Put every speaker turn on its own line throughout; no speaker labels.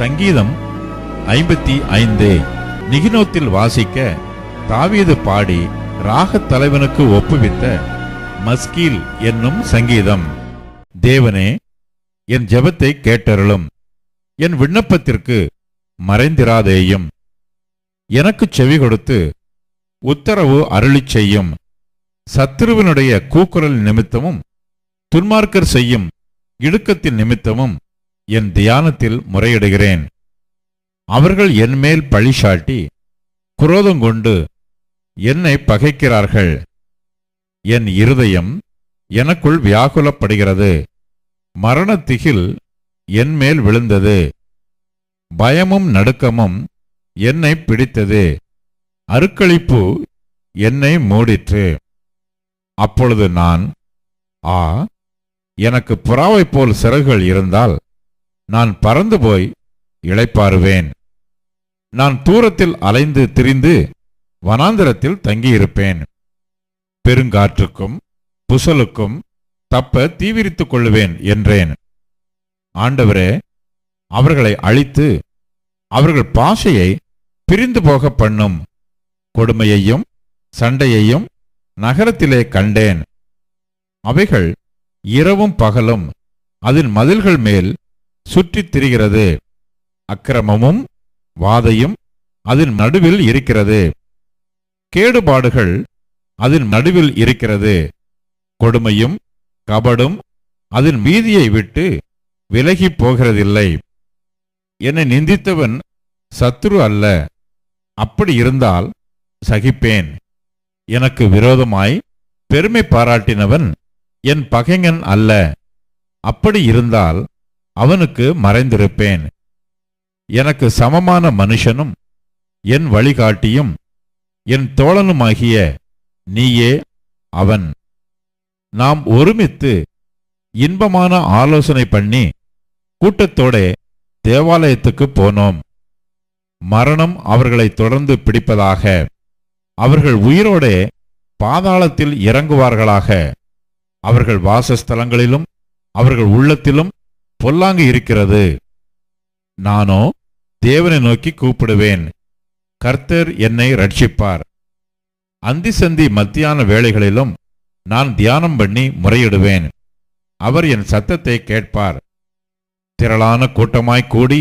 சங்கீதம் ஐம்பத்தி ஐந்து. நிகினோத்தில் வாசிக்க தாவீது பாடி ராகத் தலைவனுக்கு ஒப்புவித்த மஸ்கீல் என்னும் சங்கீதம். தேவனே என் ஜெபத்தை கேட்டருளும். என் விண்ணப்பத்திற்கு மறைந்திராதேயும். எனக்கு செவி கொடுத்து உத்தரவு அருளிச் செய்யும். சத்ருவினுடைய கூக்குரல் நிமித்தமும் துன்மார்க்கர் செய்யும் இடுக்கத்தின் நிமித்தமும் என் தியானத்தில் முறையிடுகிறேன். அவர்கள் என்மேல் பழிசாட்டி குரோதங்கொண்டு என்னை பகைக்கிறார்கள். என் இருதயம் எனக்குள் வியாகுலப்படுகிறது. மரணத்திகில் என்மேல் விழுந்தது. பயமும் நடுக்கமும் என்னை பிடித்தது. அருக்களிப்பு என்னை மூடிற்று. அப்பொழுது நான் ஆ எனக்கு புறாவைப் போல் சிறகுகள் இருந்தால் நான் பறந்து போய் இளைப்பாறுவேன். நான் தூரத்தில் அலைந்து திரிந்து வனாந்திரத்தில் தங்கியிருப்பேன். பெருங்காற்றுக்கும் புசலுக்கும் தப்ப தீவிரித்துக் கொள்ளுவேன் என்றேன். ஆண்டவரே அவர்களை அழித்து அவர்கள் பாஷையை பிரிந்து போக பண்ணும். கொடுமையையும் சண்டையையும் நகரத்திலே கண்டேன். அவைகள் இரவும் பகலும் அதன் மதில்கள் மேல் சுற்றித் திரிகிறது. அக்கிரமமும் வாதையும் அதன் நடுவில் இருக்கிறது. கேடுபாடுகள் அதன் நடுவில் இருக்கிறது. கொடுமையும் கபடும் அதன் மீதியை விட்டு விலகிப் போகிறதில்லை. என்னை நிந்தித்தவன் சத்ரு அல்ல. அப்படி இருந்தால் சகிப்பேன். எனக்கு விரோதமாய் பெருமை பாராட்டினவன் என் பகைஞன் அல்ல. அப்படி இருந்தால் அவனுக்கு மறைந்திருப்பேன். எனக்கு சமமான மனுஷனும் என் வழிகாட்டியும் என் தோழனுமாகிய நீயே அவன். நாம் ஒருமித்து இன்பமான ஆலோசனை பண்ணி கூட்டத்தோடே தேவாலயத்துக்கு போனோம். மரணம் அவர்களை தொடர்ந்து பிடிப்பதாக அவர்கள் உயிரோடே பாதாளத்தில் இறங்குவார்களாக. அவர்கள் வாசஸ்தலங்களிலும் அவர்கள் உள்ளத்திலும் பொல்லாங்கு இருக்கிறது. நானோ தேவனை நோக்கி கூப்பிடுவேன். கர்த்தர் என்னை ரட்சிப்பார் அந்தி சந்தி மத்தியான வேளைகளிலும் நான் தியானம் பண்ணி முறையிடுவேன். அவர் என் சத்தத்தை கேட்பார். திரளான கூட்டமாய் கூடி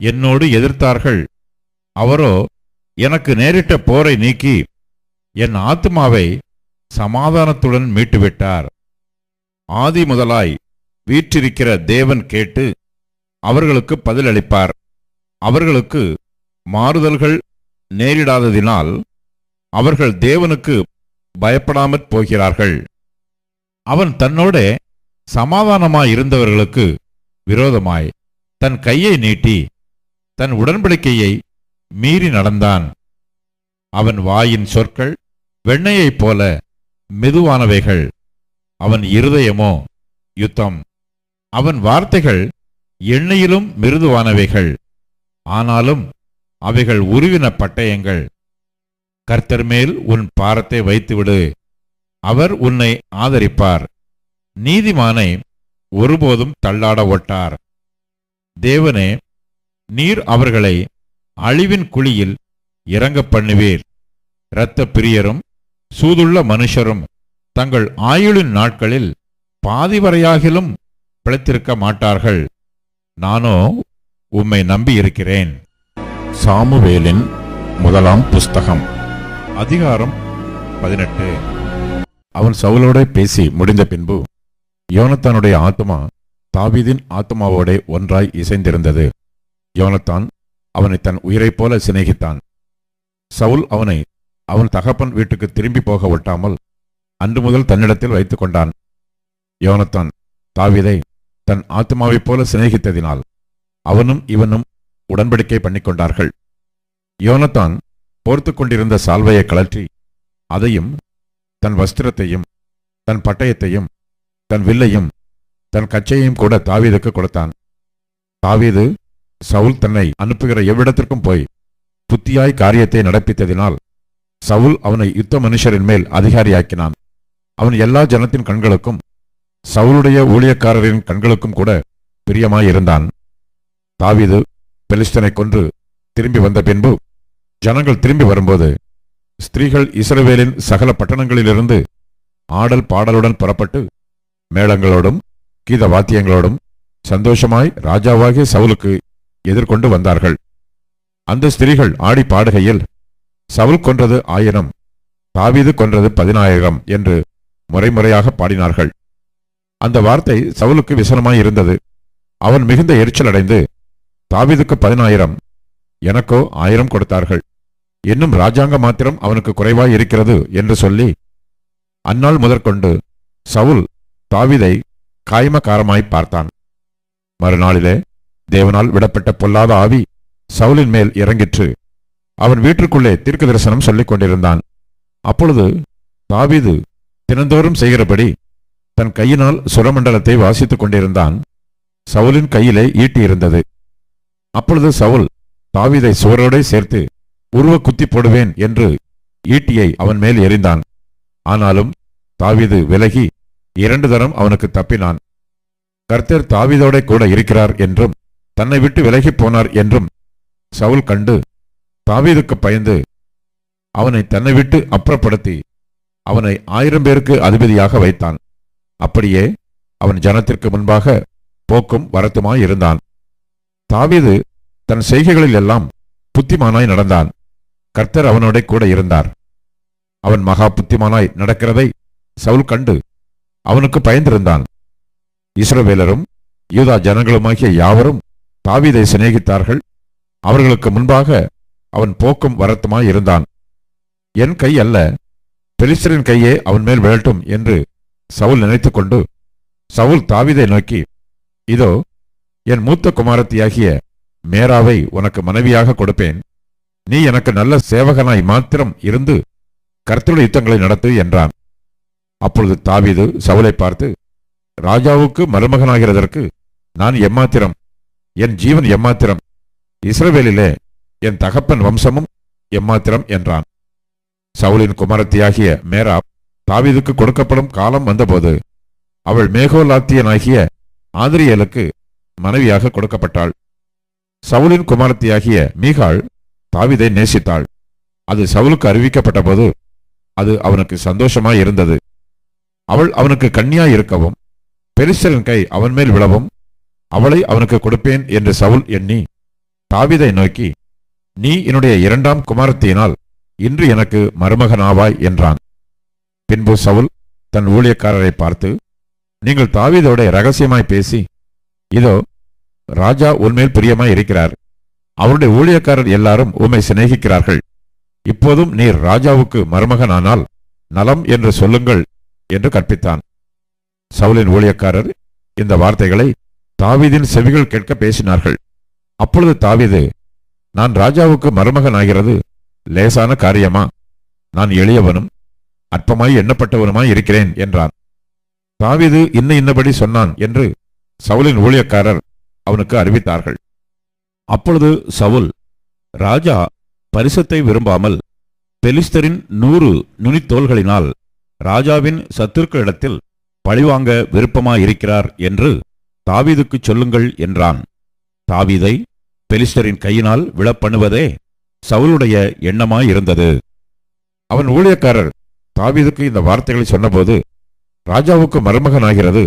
என்னோடு எதிர்த்தார்கள். அவரோ எனக்கு நேரிட்ட போரை நீக்கி என் ஆத்மாவை சமாதானத்துடன் மீட்டுவிட்டார். ஆதி முதலாய் வீற்றிருக்கிற தேவன் கேட்டு அவர்களுக்கு பதிலளிப்பார். அவர்களுக்கு மாறுதல்கள் நேரிடாததினால் அவர்கள் தேவனுக்கு பயப்படாமற் போகிறார்கள். அவன் தன்னோட சமாதானமாயிருந்தவர்களுக்கு விரோதமாய் தன் கையை நீட்டி தன் உடன்படிக்கையை மீறி நடந்தான். அவன் வாயின் சொற்கள் வெண்ணையைப் போல மெதுவானவைகள். அவன் இருதயமோ யுத்தம். அவன் வார்த்தைகள் எண்ணெயிலும் மிருதுவானவைகள். ஆனாலும் அவைகள் உருவின பட்டயங்கள். கர்த்தர் மேல் உன் பாரத்தை வைத்துவிடு. அவர் உன்னை ஆதரிப்பார். நீதிமானை ஒருபோதும் தள்ளாட ஒட்டார். தேவனே நீர் அவர்களை அழிவின் குழியில் இறங்க பண்ணுவீர் இரத்த பிரியரும் சூதுள்ள மனுஷரும் தங்கள் ஆயுளின் நாட்களில் பாதிவரையாகிலும் பிழைத்திருக்க மாட்டார்கள். நானோ உம்மை நம்பியிருக்கிறேன். சாமுவேலின் முதலாம் புஸ்தகம் அதிகாரம் பதினெட்டு. அவன் சவுலோட பேசி முடிந்த பின்பு யோனத்தானுடைய ஆத்மா தாவீதின் ஆத்மாவோட ஒன்றாய் இசைந்திருந்தது. யோனத்தான் அவனை தன் உயிரைப் போல சிநேகித்தான். சவுல் அவனை அவன் தகப்பன் வீட்டுக்கு திரும்பி போக ஒட்டாமல் அன்று முதல் தன்னிடத்தில் வைத்துக் கொண்டான். யோனத்தான் தாவீதை தன் ஆத்மாவைப் போல சிநேகித்ததினால் அவனும் இவனும் உடன்படிக்கை பண்ணிக்கொண்டார்கள். யோனத்தான் போர்த்துக் கொண்டிருந்த சால்வையை கழற்றி அதையும் தன் வஸ்திரத்தையும் தன் பட்டயத்தையும் தன் வில்லையும் தன் கச்சையையும் கூட தாவீதுக்கு கொடுத்தான். தாவீது சவுல் தன்னை அனுப்புகிற எவ்விடத்திற்கும் போய் புத்தியாய் காரியத்தை நடப்பித்ததினால் சவுல் அவனை யுத்த மனுஷரின் மேல் அதிகாரியாக்கினான். அவன் எல்லா ஜனத்தின் கண்களுக்கும் சவுளுடைய ஊழியக்காரரின் கண்களுக்கும் கூட பிரியமாயிருந்தான். தாவிது பெலிஸ்தனை கொன்று திரும்பி வந்த பின்பு ஜனங்கள் திரும்பி வரும்போது ஸ்திரீகள் இஸ்ரவேலின் சகல பட்டணங்களிலிருந்து ஆடல் பாடலுடன் புறப்பட்டு மேளங்களோடும் கீத வாத்தியங்களோடும் சந்தோஷமாய் ராஜாவாகிய சவுலுக்கு எதிர்கொண்டு வந்தார்கள். அந்த ஸ்திரீகள் ஆடி பாடுகையில் சவுல் கொன்றது ஆயிரம் தாவீது கொன்றது பதினாயிரம் என்று முறைமுறையாக பாடினார்கள். அந்த வார்த்தை சவுலுக்கு விசனமாய் இருந்தது. அவன் மிகுந்த எரிச்சல் அடைந்து தாவீதுக்கு பதினாயிரம் எனக்கோ ஆயிரம் கொடுத்தார்கள். இன்னும் ராஜாங்க மாத்திரம் அவனுக்கு குறைவாய் இருக்கிறது என்று சொல்லி அந்நாள் முதற்கொண்டு சவுல் தாவீதை காய்மகாரமாய் பார்த்தான். மறுநாளிலே தேவனால் விடப்பட்ட பொல்லாத ஆவி சவுலின் மேல் இறங்கிற்று. அவன் வீட்டிற்குள்ளே தீர்க்க தரிசனம் சொல்லிக் கொண்டிருந்தான். அப்பொழுது தாவீது தினந்தோறும் செய்கிறபடி தன் கையினால் சுரமண்டலத்தை வாசித்துக் கொண்டிருந்தான். சவுலின் கையிலே ஈட்டி இருந்தது. அப்பொழுது சவுல் தாவிதை சுவரோடே சேர்த்து உருவ குத்தி போடுவேன் என்று ஈட்டியை அவன் மேல் எறிந்தான். ஆனாலும் தாவீது விலகி இரண்டு தரம் அவனுக்கு தப்பினான். கர்த்தர் தாவிதோட கூட இருக்கிறார் என்றும் தன்னை விட்டு விலகிப் போனார் என்றும் சவுல் கண்டு தாவீதுக்கு பயந்து அவனை தன்னை விட்டு அப்புறப்படுத்தி அவனை ஆயிரம் பேருக்கு அதிபதியாக வைத்தான். அப்படியே அவன் ஜனத்திற்கு முன்பாக போக்கும் வரத்துமாய் இருந்தான். தாவீது தன் செய்கைகளில் எல்லாம் புத்திமானாய் நடந்தான். கர்த்தர் அவனோட கூட இருந்தார். அவன் மகா புத்திமானாய் நடக்கிறதை சவுல் கண்டு அவனுக்கு பயந்திருந்தான். இஸ்ரவேலரும் யூதா ஜனங்களுமாகிய யாவரும் தாவீதை சிநேகித்தார்கள். அவர்களுக்கு முன்பாக அவன் போக்கும் வரத்துமாய் இருந்தான். என் கை அல்ல பெலிஸ்டரின் கையே அவன் மேல் விழட்டும் என்று சவுல் நினைத்துக்கொண்டு சவுல் தாவீதை நோக்கி இதோ என் மூத்த குமாரத்தியாகிய மேராவை உனக்கு மனைவியாக கொடுப்பேன். நீ எனக்கு நல்ல சேவகனாய் மாத்திரம் இருந்து கர்த்தருடைய யுத்தங்களை நடத்து என்றான். அப்பொழுது தாவிது சவுலை பார்த்து ராஜாவுக்கு மருமகனாகிறதற்கு நான் எம்மாத்திரம் என் ஜீவன் எம்மாத்திரம் இஸ்ரவேலிலே என் தகப்பன் வம்சமும் எம்மாத்திரம் என்றான். சவுலின் குமாரத்தியாகிய மேராப் தாவிதுக்கு கொடுக்கப்படும் காலம் வந்தபோது அவள் மேகோலாத்தியனாகிய ஆதிரியலுக்கு மனைவியாக கொடுக்கப்பட்டாள். சவுலின் குமாரத்தியாகிய மீகாள் தாவீதை நேசித்தாள். அது சவுலுக்கு அறிவிக்கப்பட்டபோது அது அவனுக்கு சந்தோஷமாய் இருந்தது. அவள் அவனுக்கு கண்ணியாய் இருக்கவும் பெரிசரின் கை அவன் மேல் விழவும் அவளை அவனுக்கு கொடுப்பேன் என்று சவுல் எண்ணி தாவீதை நோக்கி நீ என்னுடைய இரண்டாம் குமாரத்தியினால் இன்று எனக்கு மருமகனாவாய் என்றான். பின்பு சவுல் தன் ஊழியக்காரரை பார்த்து நீங்கள் தாவீதோட ரகசியமாய் பேசி இதோ ராஜா உன்மேல் பிரியமாய் இருக்கிறார். அவருடைய ஊழியக்காரர் எல்லாரும் உம்மை சிநேகிக்கிறார்கள். இப்போதும் நீர் ராஜாவுக்கு மருமகனானால் நலம் என்று சொல்லுங்கள் என்று கற்பித்தான். சவுலின் ஊழியக்காரர் இந்த வார்த்தைகளை தாவீதின் செவிகள் கேட்க பேசினார்கள். அப்பொழுது தாவீது நான் ராஜாவுக்கு மருமகனாகிறது லேசான காரியமா? நான் எளியவனும் அற்பமாய் எண்ணப்பட்டவனுமாய் இருக்கிறேன் என்றான். தாவிது இன்ன இன்னபடி சொன்னான் என்று சவுலின் ஊழியக்காரர் அவனுக்கு அறிவித்தார்கள். அப்பொழுது சவுல் ராஜா பரிசத்தை விரும்பாமல் பெலிஸ்தரின் நூறு நுனித்தோள்களினால் ராஜாவின் சத்துருக்களிடத்தில் பழிவாங்க விருப்பமாயிருக்கிறார் என்று தாவீதுக்குச் சொல்லுங்கள் என்றான். தாவீதை பெலிஸ்தரின் கையினால் விழப்பண்ணுவதே சவுலுடைய எண்ணமாயிருந்தது. அவன் ஊழியக்காரர் தாவீதுக்கு இந்த வார்த்தைகளை சொன்னபோது ராஜாவுக்கு மருமகனாகிறது.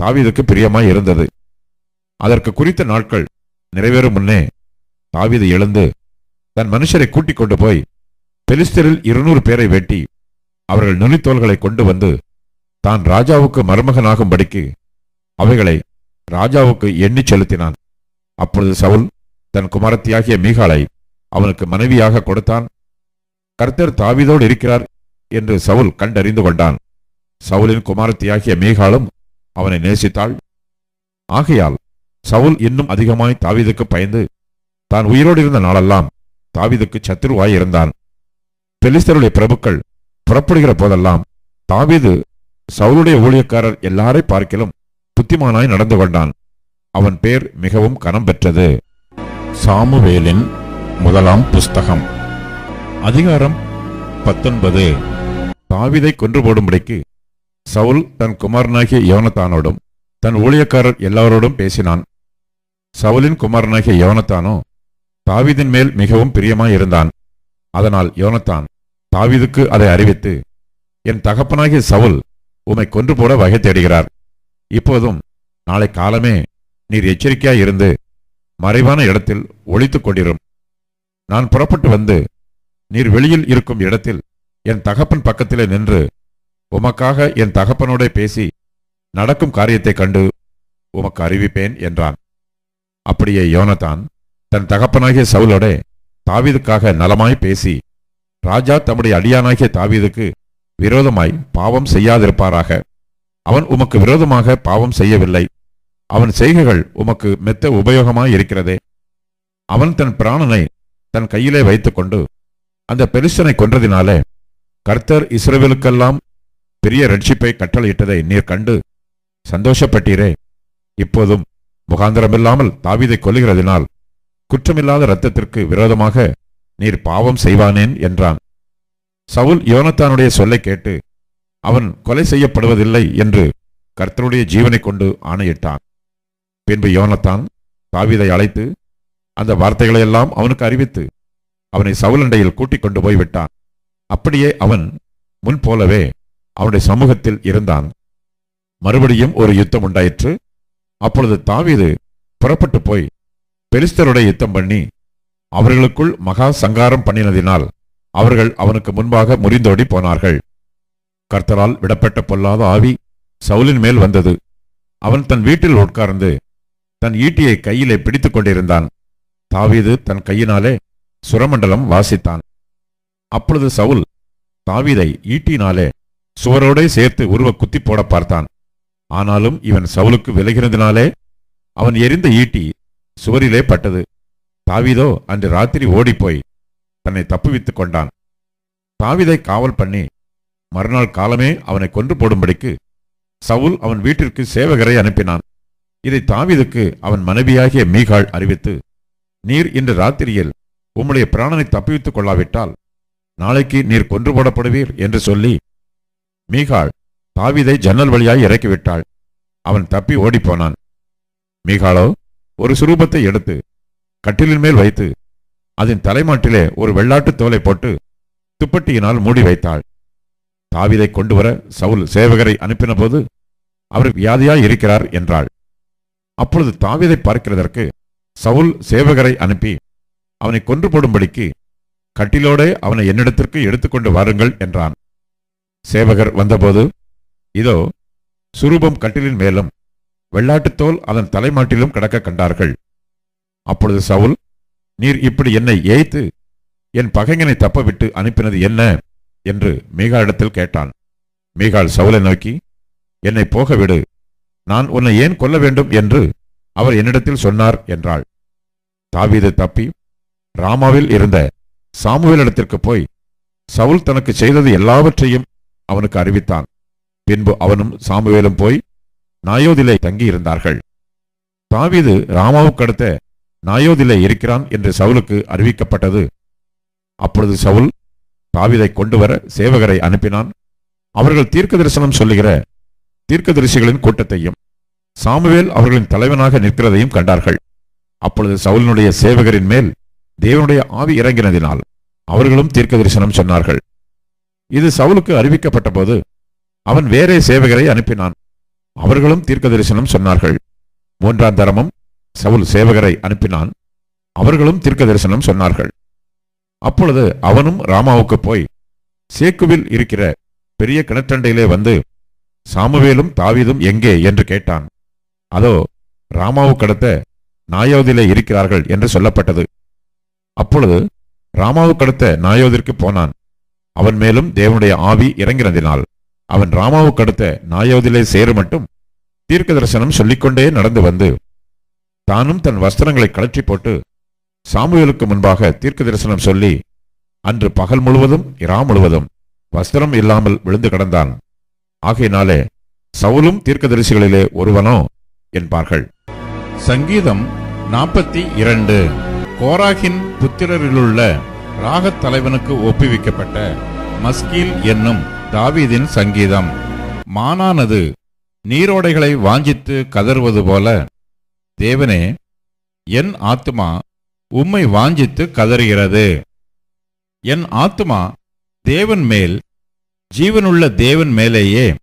தாவீதுக்கு பிரியமாய் இருந்தது. அதற்கு குறித்த நாட்கள் நிறைவேறும் முன்னே தாவீது எழுந்து தன் மனுஷரை கூட்டிக் கொண்டு போய் பெலிஸ்தரில் இருநூறு பேரை வெட்டி அவர்கள் நுனித்தோள்களை கொண்டு வந்து தான் ராஜாவுக்கு மருமகனாகும்படிக்கு அவைகளை ராஜாவுக்கு எண்ணிச் செலுத்தினான். அப்பொழுது சவுல் தன் குமாரத்தியாகிய மீகாலை அவனுக்கு மனைவியாக கொடுத்தான். கர்த்தர் தாவீதோடு இருக்கிறார் என்று சவுல் கண்டறிந்து கொண்டான். சவுலின் குமாரத்தியாகிய மேகாலும் அவனை நேசித்தாள். ஆகையால் சவுல் இன்னும் அதிகமாய் தாவீதுக்கு பயந்து தான் உயிரோடு இருந்த நாளெல்லாம் தாவீதுக்கு சத்துருவாய் இருந்தான். பெலிஸ்தருடைய பிரபுக்கள் புறப்படுகிற போதெல்லாம் தாவீது சவுளுடைய ஊழியக்காரர் எல்லாரை பார்க்கிலும் புத்திமானாய் நடந்து கொண்டான். அவன் பேர் மிகவும் கனம் பெற்றது. சாமுவேலின் முதலாம் புஸ்தகம். அதிகாரம் பத்தொன்பது. தாவிதை கொன்று போடும்படிக்கு சவுல் தன் குமாரனாகிய யோனத்தானோடும் தன் ஊழியக்காரர் எல்லாரோடும் பேசினான். சவுலின் குமாரனாகிய யோனத்தானோ தாவீதின் மேல் மிகவும் பிரியமாயிருந்தான் அதனால் யோனத்தான் தாவீதுக்கு அதை அறிவித்து என் தகப்பனாகிய சவுல் உம்மை கொன்று போட வகை தேடுகிறார். இப்போதும் நாளை காலமே நீர் எச்சரிக்கையாய் இருந்து மறைவான இடத்தில் ஒளித்துக் கொண்டிரும். நான் புறப்பட்டு வந்து நீர் வெளியில் இருக்கும் இடத்தில் என் தகப்பன் பக்கத்திலே நின்று உமக்காக என் தகப்பனோட பேசி நடக்கும் காரியத்தைக் கண்டு உமக்கு அறிவிப்பேன் என்றான். அப்படியே யோனதான் தன் தகப்பனாகிய சவுலோட தாவீதுக்காக நலமாய் பேசி ராஜா தம்முடைய அடியானாகிய தாவீதுக்கு விரோதமாய் பாவம் செய்யாதிருப்பாராக. அவன் உமக்கு விரோதமாக பாவம் செய்யவில்லை. அவன் செய்கைகள் உமக்கு மெத்த உபயோகமாய் இருக்கிறதே. அவன் தன் பிராணனை தன் கையிலே வைத்துக்கொண்டு அந்த பெருசனை கொன்றதினாலே கர்த்தர் இஸ்ரவேலுக்கெல்லாம் பெரிய ரட்சிப்பை கட்டளையிட்டதை நீர் கண்டு சந்தோஷப்பட்டீரே. இப்போதும் முகாந்திரமில்லாமல் தாவிதை கொல்லுகிறதினால் குற்றமில்லாத இரத்தத்திற்கு விரோதமாக நீர் பாவம் செய்வானேன் என்றான். சவுல் யோனத்தானுடைய சொல்லை கேட்டு அவன் கொலை செய்யப்படுவதில்லை என்று கர்த்தருடைய ஜீவனை கொண்டு ஆணையிட்டான். பின்பு யோனத்தான் தாவீதை அழைத்து அந்த வார்த்தைகளையெல்லாம் அவனுக்கு அறிவித்து அவனை சவுலண்டையில் கூட்டிக் கொண்டு போய் விட்டான் அப்படியே அவன் முன் போலவே அவனுடைய சமூகத்தில் இருந்தான். மறுபடியும் ஒரு யுத்தம் உண்டாயிற்று. அப்பொழுது தாவீது புறப்பட்டு போய் பெரிஸ்தருடைய யுத்தம் பண்ணி அவர்களுக்குள் மகா சங்காரம் பண்ணினதினால் அவர்கள் அவனுக்கு முன்பாக முறிந்தோடி போனார்கள். கர்த்தரால் விடப்பட்ட பொல்லாத ஆவி சவுலின் மேல் வந்தது. அவன் தன் வீட்டில் உட்கார்ந்து தன் ஈட்டியை கையிலே பிடித்துக் கொண்டிருந்தான். தாவீது தன் கையினாலே சுரமண்டலம் வாசித்தான். அப்பொழுது சவுல் தாவீதை ஈட்டினாலே சுவரோடே சேர்த்து உருவ குத்தி போட பார்த்தான். ஆனாலும் இவன் சவுலுக்கு விலகிறதுனாலே அவன் எரிந்த ஈட்டி சுவரிலே பட்டது. தாவிதோ அன்று ராத்திரி ஓடிப்போய் தன்னை தப்புவித்துக் கொண்டான். தாவிதை காவல் பண்ணி மறுநாள் காலமே அவனை கொன்று போடும்படிக்கு சவுல் அவன் வீட்டிற்கு சேவகரை அனுப்பினான். இதை தாவிதுக்கு அவன் மனைவியாகிய மீகாள் அறிவித்து நீர் இன்று ராத்திரியில் உம்முடைய பிராணனை தப்புவித்துக் கொள்ளாவிட்டால் நாளைக்கு நீர் கொன்று போடப்படுவீர் என்று சொல்லி மீகாள் தாவிதை ஜன்னல் வழியாய் இறக்கிவிட்டாள். அவன் தப்பி ஓடிப்போனான். மீகாளோ ஒரு சுரூபத்தை எடுத்து கட்டிலின் மேல் வைத்து அதன் தலைமாட்டிலே ஒரு வெள்ளாட்டு தோலை போட்டு துப்பட்டியினால் மூடி வைத்தாள். தாவீதை கொண்டு வர சவுல் சேவகரை அனுப்பினபோது அவர் வியாதியாய் இருக்கிறார் என்றாள். அப்பொழுது தாவீதை பார்க்கிறதற்கு சவுல் சேவகரை அனுப்பி அவனை கொன்று போடும்படிக்கு கட்டிலோடே அவனை என்னிடத்திற்கு எடுத்துக்கொண்டு வாருங்கள் என்றான். சேவகர் வந்தபோது இதோ சுரூபம் கட்டிலின் மேலும் வெள்ளாட்டுத்தோல் அதன் தலைமாட்டிலும் கிடக்க கண்டார்கள். அப்பொழுது சவுல் நீர் இப்படி என்னை ஏய்த்து என் பகைஞனை தப்பவிட்டு அனுப்பினது என்ன? என்று மீகாளிடத்தில் கேட்டான். மீகாள் சவுலை நோக்கி என்னை போக விடு. நான் உன்னை ஏன் கொல்ல வேண்டும்? என்று அவர் என்னிடத்தில் சொன்னார் என்றாள். தாவீது தப்பி ராமாவில் இருந்த சாமுவேலிடத்திற்கு போய் சவுல் தனக்கு செய்தது எல்லாவற்றையும் அவனுக்கு அறிவித்தான். பின்பு அவனும் சாமுவேலும் போய் நாயோதிலே தங்கியிருந்தார்கள். தாவீது ராமாவுக்கு அடுத்த நாயோதிலே இருக்கிறான் என்று சவுலுக்கு அறிவிக்கப்பட்டது. அப்பொழுது சவுல் தாவீதை கொண்டு வர சேவகரை அனுப்பினான். அவர்கள் தீர்க்க தரிசனம் சொல்லுகிற தீர்க்கதரிசிகளின் கூட்டத்தையும் சாமுவேல் அவர்களின் தலைவனாக நிற்கிறதையும் கண்டார்கள். அப்பொழுது சவுலினுடைய சேவகரின் மேல் தேவனுடைய ஆவி இறங்கினதினால் அவர்களும் தீர்க்க தரிசனம் சொன்னார்கள். இது சவுலுக்கு அறிவிக்கப்பட்டபோது அவன் வேறே சேவகரை அனுப்பினான். அவர்களும் தீர்க்க தரிசனம் சொன்னார்கள். மூன்றாம் தரமும் சவுல் சேவகரை அனுப்பினான். அவர்களும் தீர்க்க தரிசனம் சொன்னார்கள். அப்பொழுது அவனும் ராமாவுக்கு போய் சேக்குவில் இருக்கிற பெரிய கிணற்றண்டையிலே வந்து சாமுவேலும் தாவீதும் எங்கே? என்று கேட்டான். அதோ ராமாவுக்கடுத்த நாயோதிலே இருக்கிறார்கள் என்று சொல்லப்பட்டது. அப்பொழுது ராமாவுக்கடுத்த நாயோதிற்கு போனான். அவன் மேலும் தேவனுடைய ஆவி இறங்கினதினால் அவன் ராமாவுக்கடுத்த நாயோதிலே சேரு மட்டும் தீர்க்க தரிசனம் சொல்லிக்கொண்டே நடந்து வந்து தானும் தன் வஸ்திரங்களை கழற்றி போட்டு சாமுவேலுக்கு முன்பாக தீர்க்க தரிசனம் சொல்லி அன்று பகல் முழுவதும் இரா முழுவதும் வஸ்திரம் இல்லாமல் விழுந்து கிடந்தான். ஆகையினாலே சவுலும் தீர்க்கதரிசிகளிலே ஒருவனோ என்பார்கள். சங்கீதம் நாற்பத்தி இரண்டு. கோராகின் புத்திரரிலுள்ள ராகத் தலைவனுக்கு ஒப்புவிக்கப்பட்ட மஸ்கீல் என்னும் தாவீதின் சங்கீதம். மானானது நீரோடைகளை வாஞ்சித்து கதறுவது போல தேவனே என் ஆத்துமா உம்மை வாஞ்சித்து கதறுகிறது. என் ஆத்துமா தேவன் மேல் ஜீவனுள்ள தேவன் மேலேயே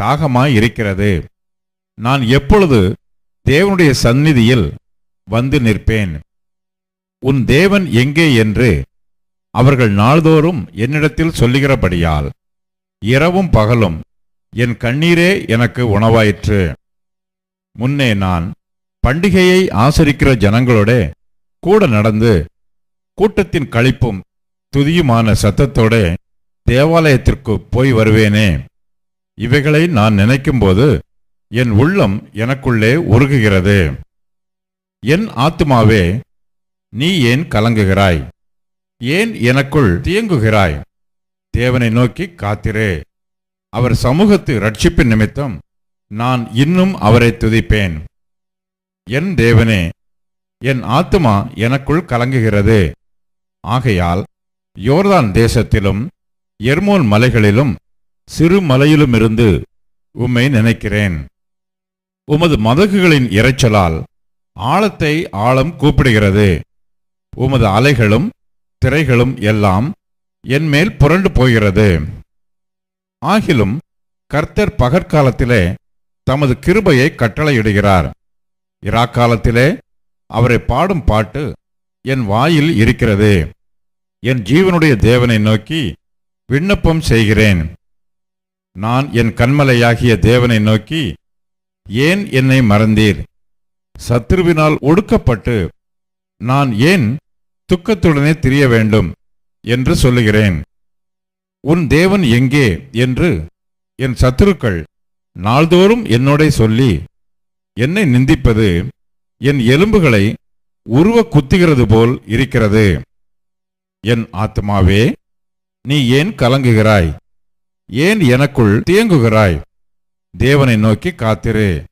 தாகமாய் இருக்கிறது நான் எப்பொழுது தேவனுடைய சந்நிதியில் வந்து நிற்பேன். உன் தேவன் எங்கே என்று அவர்கள் நாள்தோறும் என்னிடத்தில் சொல்லுகிறபடியால் இரவும் பகலும் என் கண்ணீரே எனக்கு உணவாயிற்று. முன்னே நான் பண்டிகையை ஆசரிக்கிற ஜனங்களோட கூட நடந்து கூட்டத்தின் கழிப்பும் துதியுமான சத்தத்தோட தேவாலயத்திற்கு போய் வருவேனே. இவைகளை நான் நினைக்கும்போது என் உள்ளம் எனக்குள்ளே உருகுகிறது. என் ஆத்துமாவே நீ ஏன் கலங்குகிறாய்? ஏன் எனக்குள் தியங்குகிறாய் தேவனை நோக்கி காத்திரே. அவர் சமூகத்து ரட்சிப்பின் நிமித்தம் நான் இன்னும் அவரை துதிப்பேன். என் தேவனே என் ஆத்துமா எனக்குள் கலங்குகிறது. ஆகையால் யோர்தான் தேசத்திலும் எர்மோன் மலைகளிலும் சிறு மலையிலுமிருந்து உம்மை நினைக்கிறேன். உமது மதகுகளின் இறைச்சலால் ஆழத்தை ஆழம் கூப்பிடுகிறது. உமது அலைகளும் திரைகளும் எல்லாம் என்மேல் புரண்டு போகிறது. ஆகிலும் கர்த்தர் பகற்காலத்திலே தமது கிருபையை கட்டளையிடுகிறார். இராக்காலத்திலே அவரை பாடும் பாட்டு என் வாயில் இருக்கிறது. என் ஜீவனுடைய தேவனை நோக்கி விண்ணப்பம் செய்கிறேன். நான் என் கண்மலையாகிய தேவனை நோக்கி ஏன் என்னை மறந்தீர்? சத்ருவினால் ஒடுக்கப்பட்டு நான் ஏன் துக்கத்துடனே திரிய வேண்டும் என்று சொல்லுகிறேன். உன் தேவன் எங்கே என்று என் சத்துருக்கள் நாள்தோறும் என்னோட சொல்லி என்னை நிந்திப்பது என் எலும்புகளை உருவ குத்துகிறது போல் இருக்கிறது. என் ஆத்மாவே நீ ஏன் கலங்குகிறாய்? ஏன் எனக்குள் தியங்குகிறாய் தேவனை நோக்கி காத்திரு.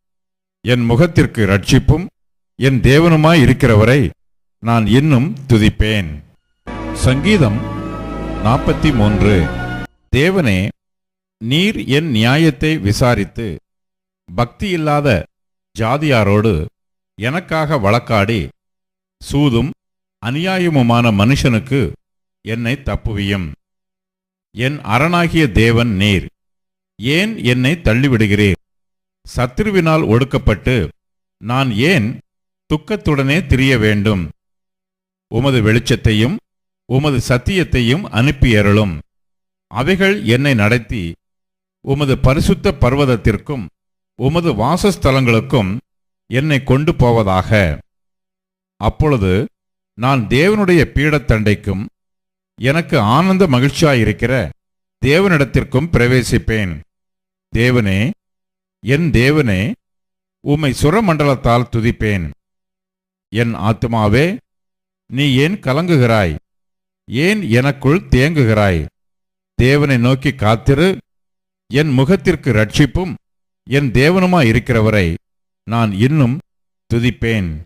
என் முகத்திற்கு ரட்சிப்பும் என் தேவனுமாய் இருக்கிறவரை நான் இன்னும் துதிப்பேன். சங்கீதம் நாற்பத்தி மூன்று தேவனே நீர் என் நியாயத்தை விசாரித்து பக்தியில்லாத ஜாதியாரோடு எனக்காக வழக்காடி சூதும் அநியாயமுமான மனுஷனுக்கு என்னை தப்புவியும். என் அரணாகிய தேவன் நீர். ஏன் என்னை தள்ளிவிடுகிறீர்? சத்ருவினால் ஒடுக்கப்பட்டு நான் ஏன் துக்கத்துடனே திரிய வேண்டும்? உமது வெளிச்சத்தையும் உமது சத்தியத்தையும் அனுப்பியருளும். அவைகள் என்னை நடத்தி உமது பரிசுத்த பர்வதத்திற்கும் உமது வாசஸ்தலங்களுக்கும் என்னை கொண்டு போவதாக. அப்பொழுது நான் தேவனுடைய பீடத்தண்டைக்கும் எனக்கு ஆனந்த மகிழ்ச்சியாயிருக்கிற தேவனிடத்திற்கும் பிரவேசிப்பேன். தேவனே என் தேவனே உம்மை சுரமண்டலத்தால் துதிப்பேன். என் ஆத்துமாவே நீ ஏன் கலங்குகிறாய்? ஏன் எனக்குள் தேங்குகிறாய்? தேவனை நோக்கி காத்திரு. என் முகத்திற்கு ரட்சிப்பும் என் தேவனுமாய் இருக்கிறவரை நான் இன்னும் துதிப்பேன்.